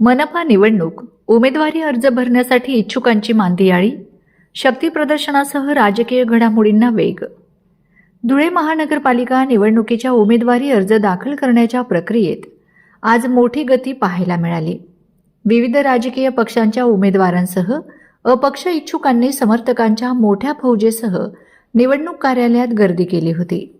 मनपा निवडणूक उमेदवारी अर्ज भरण्यासाठी इच्छुकांची मांदियाळी शक्तीप्रदर्शनासह राजकीय घडामोडींना वेग. धुळे महानगरपालिका निवडणुकीच्या उमेदवारी अर्ज दाखल करण्याच्या प्रक्रियेत आज मोठी गती पाहायला मिळाली. विविध राजकीय पक्षांच्या उमेदवारांसह अपक्ष इच्छुकांनी समर्थकांच्या मोठ्या फौजेसह निवडणूक कार्यालयात गर्दी केली होती.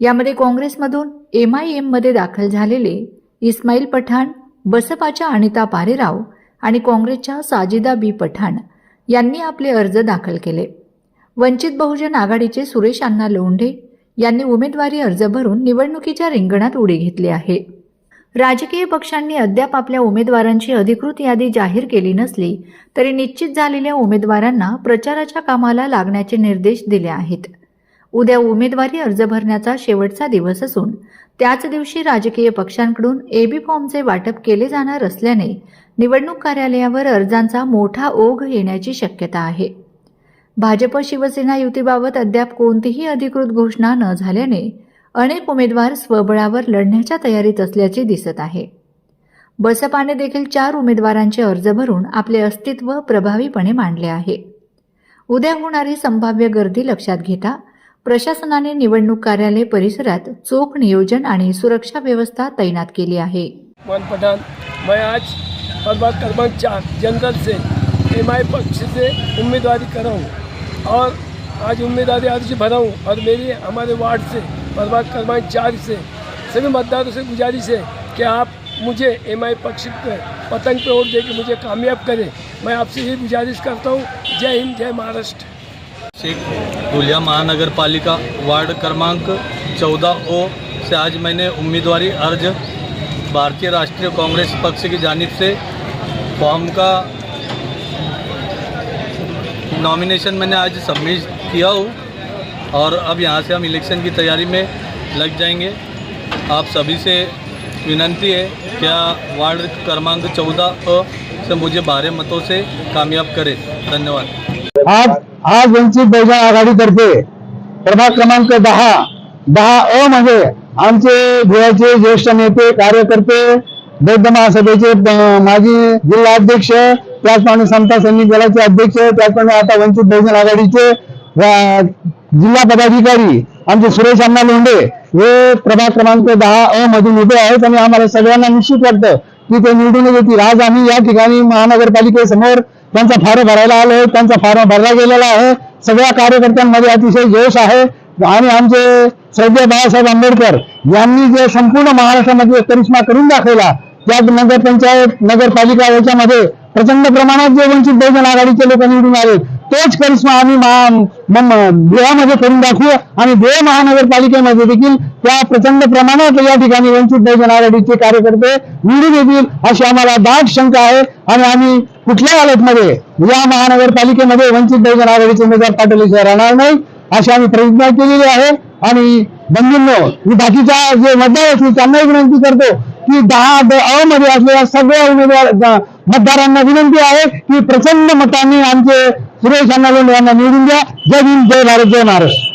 यामध्ये काँग्रेसमधून एम आय एममध्ये दाखल झालेले इस्माईल पठाण बसपाच्या अनिता पारेराव आणि काँग्रेसच्या साजिदा बी पठाण यांनी आपले अर्ज दाखल केले. वंचित बहुजन आघाडीचे सुरेश अण्णा लोंढे यांनी उमेदवारी अर्ज भरून निवडणुकीच्या रिंगणात उडी घेतली आहे. राजकीय पक्षांनी अद्याप आपल्या उमेदवारांची अधिकृत यादी जाहीर केली नसली तरी निश्चित झालेल्या उमेदवारांना प्रचाराच्या कामाला लागण्याचे निर्देश दिले आहेत. उद्या उमेदवारी अर्ज भरण्याचा शेवटचा दिवस असून त्याच दिवशी राजकीय पक्षांकडून एबी फॉर्मचे वाटप केले जाणार असल्याने निवडणूक कार्यालयावर अर्जांचा मोठा ओघ येण्याची शक्यता आहे. भाजप शिवसेना युतीबाबत अद्याप कोणतीही अधिकृत घोषणा न झाल्याने अनेक उमेदवार स्वबळावर लढण्याच्या तयारीत असल्याचे दिसत आहे. बसपाने देखील चार उमेदवारांचे अर्ज भरून आपले अस्तित्व प्रभावीपणे मांडले आहे. उद्या होणारी संभाव्य गर्दी लक्षात घेता प्रशासनाने निवडणूक कार्यालय परिसरात चोख नियोजन आणि सुरक्षा व्यवस्था तैनात केली आहे. मान पठान मैं आज प्रभाग क्रमांक चार जनरल से एम आई पक्ष से उम्मीदवारी कर रहा हूँ और आज उम्मीदवारी अर्ज भरा हूँ और मेरी हमारे वार्ड से प्रभाग क्रमांक चार से सभी मतदारों से गुजारिश है कि आप मुझे एम आई पक्ष पतंग पे वोट दे के मुझे कामयाब करें। मैं आपसे ये गुजारिश करता हूँ जय हिंद जय महाराष्ट्र। शेख धुलिया महानगर पालिका वार्ड क्रमांक चौदह ओ से आज मैंने उम्मीदवारी अर्ज़ भारतीय राष्ट्रीय कांग्रेस पक्ष की जानब से फॉर्म का नॉमिनेशन मैंने आज सबमिट किया हूँ और अब यहाँ से हम इलेक्शन की तैयारी में लग जाएँगे। आप सभी से विनंती है, क्या वार्ड क्रमांक चौदह से मुझे बारह मतों से कामयाब करें। धन्यवाद। आज आज वंचित बहुजन आघाडीतर्फे प्रभाग क्रमांक दहा. दहा अ मध्ये आमचे धुळ्याचे ज्येष्ठ नेते कार्यकर्ते बौद्ध महासभेचे माजी जिल्हा अध्यक्ष त्याचप्रमाणे समता सैनिक दलाचे अध्यक्ष त्याचप्रमाणे आता वंचित बहुजन आघाडीचे जिल्हा पदाधिकारी आमचे सुरेश अण्णा लोंढे हे प्रभाग क्रमांक दहा अ मधून उभे आहेत आणि आम्हाला सगळ्यांना निश्चित वाटतं की ते निवडून येतील. आज आम्ही या ठिकाणी महानगरपालिकेसमोर त्यांचा फॉर्म भरायला आलोय त्यांचा फॉर्म भरला गेलेला आहे. सगळ्या कार्यकर्त्यांमध्ये अतिशय जोश आहे. आणि आमचे श्रद्धेय बाळासाहेब आंबेडकर यांनी जे संपूर्ण महाराष्ट्रामध्ये करिश्मा करून दाखवला त्या नगरपंचायत नगरपालिका याच्यामध्ये प्रचंड प्रमाणात जे वंचित बहुजन आघाडीचे लोक निवडून आले तोच करिश्मा आम्ही गृहामध्ये करून दाखवू आणि धुळे महानगरपालिकेमध्ये देखील त्या प्रचंड प्रमाणात या ठिकाणी वंचित बहुजन आघाडीचे कार्यकर्ते निवडून येतील अशी आम्हाला दाट शंका आहे आणि आम्ही कुठल्या हालतमध्ये या महानगरपालिकेमध्ये वंचित बहुजन आघाडीचे उमेदवार पाठवल्याशिवाय राहणार नाही अशी आम्ही प्रतिज्ञा केलेली आहे. आणि बंधूंनो मी बाकीच्या जे मतदार असतील त्यांनाही विनंती करतो की दहा ब अ मध्ये असलेल्या सगळ्या उमेदवार मतदारांना विनंती आहे की प्रचंड मतांनी आमचे सुरेश अण्णा लोंढे यांना निवडून द्या. जय हिंद जय भारत जय महाराष्ट्र.